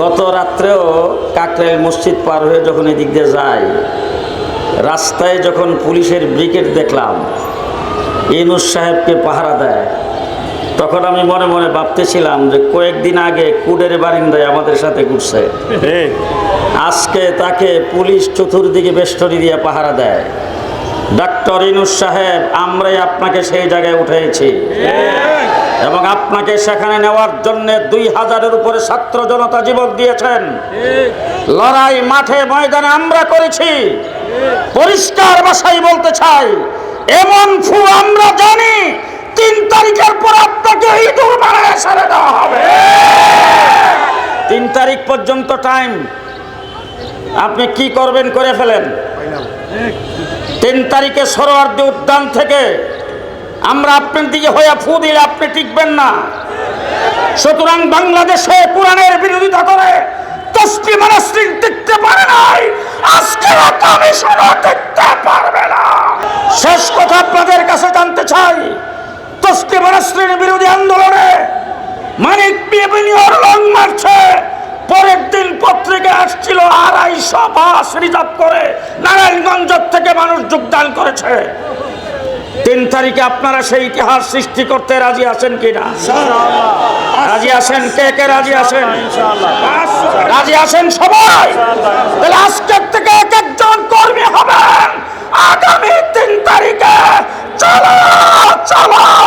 গত রাত্রেও কাকরাইল মসজিদ পার হয়ে যখন এদিক দিয়ে যাই রাস্তায় যখন পুলিশের ব্রিগেড দেখলাম ইনুস সাহেবকে পাহারা দেয় তখন আমি মনে মনে ভাবতেছিলাম যে কয়েকদিন আগে কুডের বারিন্দায় আমাদের সাথে ঘুরছে। আজকে তাকে পুলিশ চতুর্দিকে বেষ্টনী দিয়ে পাহারা দেয়। ডাক্তার ইনুস সাহেব আমরাই আপনাকে সেই জায়গায় উঠেছি এবং আপনাকে সেখানে নেওয়ার জন্য দুই হাজারের উপরে ছাত্র জনতা জীবন দিয়েছেন। লড়াই, মাঠে, ময়দানে আমরা করেছি। পরিষ্কার ভাষায় বলতে চাই, এমন ফু আমরা জানি, তিন তারিখের পর আপনাকে হবে। তিন তারিখ পর্যন্ত টাইম আপনি কি করবেন করে ফেলেন। তিন তারিখে সরোয়ার্দী উদ্যান থেকে আমরা আপনার দিকে হয়ে ফু দিলে আপনি টিকবেন না। সুতরাং বাংলাদেশে কোরআনের বিরোধিতা করে টিকতে পারে নাই। আজকে পারবে না। শেষ কথা আপনাদের কাছে জানতে চাই বিরোধী আন্দোলনে মারছে। পরের দিন পত্রিকা আসছিল, আড়াইশো বাস রিজার্ভ করে নারায়ণগঞ্জ থেকে মানুষ যোগদান করেছে। তিন তারিখে আপনারা সেই ইতিহাস সৃষ্টি করতে রাজি আছেন কিনা? রাজি আছেন? কে কে রাজি আছেন? রাজি আছেন সবাই? তাহলে আজকের থেকে এক একজন কর্মী হবেন। আগামী তিন তারিখে। চলো চলো।